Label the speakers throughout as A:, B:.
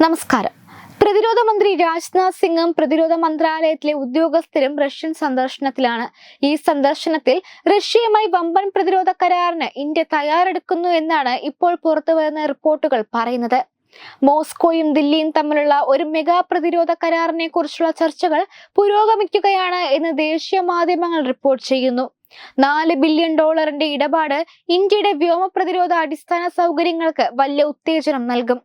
A: നമസ്കാരം. പ്രതിരോധ മന്ത്രി രാജ്നാഥ് സിംഗും പ്രതിരോധ മന്ത്രാലയത്തിലെ ഉദ്യോഗസ്ഥരും റഷ്യൻ സന്ദർശനത്തിലാണ്. ഈ സന്ദർശനത്തിൽ റഷ്യയുമായി വമ്പൻ പ്രതിരോധ കരാറിന് ഇന്ത്യ തയ്യാറെടുക്കുന്നു എന്നാണ് ഇപ്പോൾ പുറത്തുവരുന്ന റിപ്പോർട്ടുകൾ പറയുന്നത്. മോസ്കോയും ദില്ലിയും തമ്മിലുള്ള ഒരു മെഗാ പ്രതിരോധ കരാറിനെ കുറിച്ചുള്ള ചർച്ചകൾ പുരോഗമിക്കുകയാണ് എന്ന് ദേശീയ മാധ്യമങ്ങൾ റിപ്പോർട്ട് ചെയ്യുന്നു. നാല് ബില്യൺ ഡോളറിന്റെ ഇടപാട് ഇന്ത്യയുടെ വ്യോമ പ്രതിരോധ അടിസ്ഥാന സൗകര്യങ്ങൾക്ക് വലിയ ഉത്തേജനം നൽകും.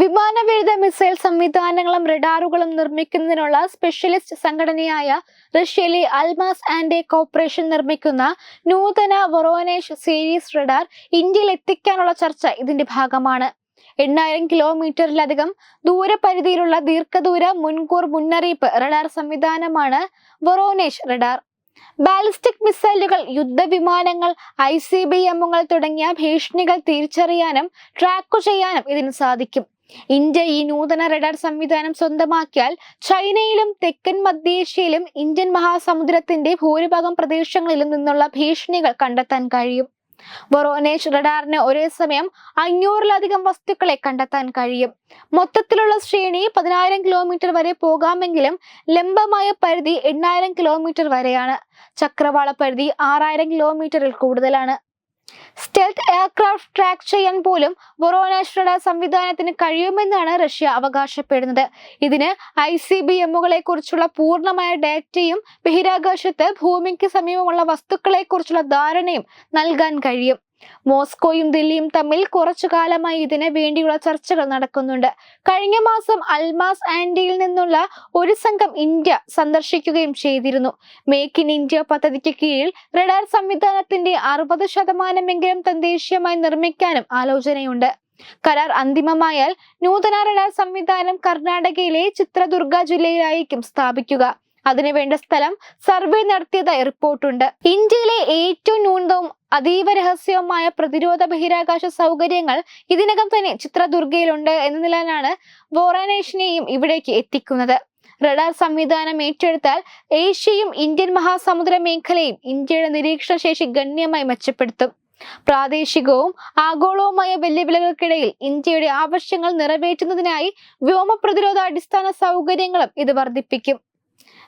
A: വിമാനവേദ മിസൈൽ സംവിധാനങ്ങളും റഡാറുകളും നിർമ്മിക്കുന്നതിനുള്ള സ്പെഷ്യലിസ്റ്റ് സംഘടനയായ റഷ്യയിലെ അൽമാസ് ആൻഡ് കോർപ്പറേഷൻ നിർമ്മിക്കുന്ന നൂതന വൊറോനേഷ് സീരീസ് റഡാർ ഇന്ത്യയിൽ എത്തിക്കാനുള്ള ചർച്ച ഇതിന്റെ ഭാഗമാണ്. എണ്ണായിരം കിലോമീറ്ററിലധികം ദൂരപരിധിയിലുള്ള ദീർഘദൂര മുൻകൂർ മുന്നറിയിപ്പ് റഡാർ സംവിധാനമാണ് വൊറോനേഷ് റഡാർ. ബാലിസ്റ്റിക് മിസൈലുകൾ യുദ്ധവിമാനങ്ങൾ ഐ സി ബി എമ്മുകൾ തുടങ്ങിയ ഭീഷണികൾ തിരിച്ചറിയാനും ട്രാക്കു ചെയ്യാനും ഇതിന് സാധിക്കും. ഇന്ത്യ ഈ നൂതന റഡാർ സംവിധാനം സ്വന്തമാക്കിയാൽ ചൈനയിലും തെക്കൻ മധ്യേഷ്യയിലും ഇന്ത്യൻ മഹാസമുദ്രത്തിന്റെ ഭൂരിഭാഗം പ്രദേശങ്ങളിലും നിന്നുള്ള ഭീഷണികൾ കണ്ടെത്താൻ കഴിയും. വൊറോനേഷ് റഡാറിന് ഒരേ സമയം അഞ്ഞൂറിലധികം വസ്തുക്കളെ കണ്ടെത്താൻ കഴിയും. മൊത്തത്തിലുള്ള ശ്രേണി പതിനായിരം കിലോമീറ്റർ വരെ പോകാമെങ്കിലും ലംബമായ പരിധി എണ്ണായിരം കിലോമീറ്റർ വരെയാണ്. ചക്രവാള പരിധി ആറായിരം കിലോമീറ്ററിൽ കൂടുതലാണ്. സ്റ്റെൽത്ത് എയർക്രാഫ്റ്റ് ട്രാക്ക് ചെയ്യാൻ പോലും വൊറോനാഷ് റഡാർ സംവിധാനത്തിന് കഴിയുമെന്നാണ് റഷ്യ അവകാശപ്പെടുന്നത്. ഇതിന് ഐ സി ബി എമ്മുകളെ കുറിച്ചുള്ള പൂർണമായ ഡാറ്റയും ബഹിരാകാശത്ത് ഭൂമിക്ക് സമീപമുള്ള വസ്തുക്കളെ കുറിച്ചുള്ള ധാരണയും നൽകാൻ കഴിയും. മോസ്കോയും ദില്ലിയും തമ്മിൽ കുറച്ചു കാലമായി ഇതിന് വേണ്ടിയുള്ള ചർച്ചകൾ നടക്കുന്നുണ്ട്. കഴിഞ്ഞ മാസം അൽമാസ് ആൻഡിയിൽ നിന്നുള്ള ഒരു സംഘം ഇന്ത്യ സന്ദർശിക്കുകയും ചെയ്തിരുന്നു. മേക്ക് ഇൻ ഇന്ത്യ പദ്ധതിക്ക് കീഴിൽ റഡാർ സംവിധാനത്തിന്റെ അറുപത് ശതമാനമെങ്കിലും തദ്ദേശീയമായി നിർമ്മിക്കാനും ആലോചനയുണ്ട്. കരാർ അന്തിമമായാൽ നൂതന റഡാർ സംവിധാനം കർണാടകയിലെ ചിത്രദുർഗ ജില്ലയിലായിരിക്കും സ്ഥാപിക്കുക. അതിനുവേണ്ട സ്ഥലം സർവേ നടത്തിയതായി റിപ്പോർട്ടുണ്ട്. ഇന്ത്യയിലെ ഏറ്റവും ന്യൂനതവും അതീവ രഹസ്യവുമായ പ്രതിരോധ ബഹിരാകാശ സൗകര്യങ്ങൾ ഇതിനകം തന്നെ ചിത്രദുർഗയിലുണ്ട് എന്ന നിലയിലാണ് വോറാനേഷിനെയും ഇവിടേക്ക് എത്തിക്കുന്നത്. റഡാർ സംവിധാനം ഏറ്റെടുത്താൽ ഏഷ്യയും ഇന്ത്യൻ മഹാസമുദ്ര മേഖലയും ഇന്ത്യയുടെ നിരീക്ഷണ ശേഷി ഗണ്യമായി മെച്ചപ്പെടുത്തും. പ്രാദേശികവും ആഗോളവുമായ വെല്ലുവിളികൾക്കിടയിൽ ഇന്ത്യയുടെ ആവശ്യങ്ങൾ നിറവേറ്റുന്നതിനായി വ്യോമ പ്രതിരോധ അടിസ്ഥാന സൗകര്യങ്ങളും ഇത് വർദ്ധിപ്പിക്കും.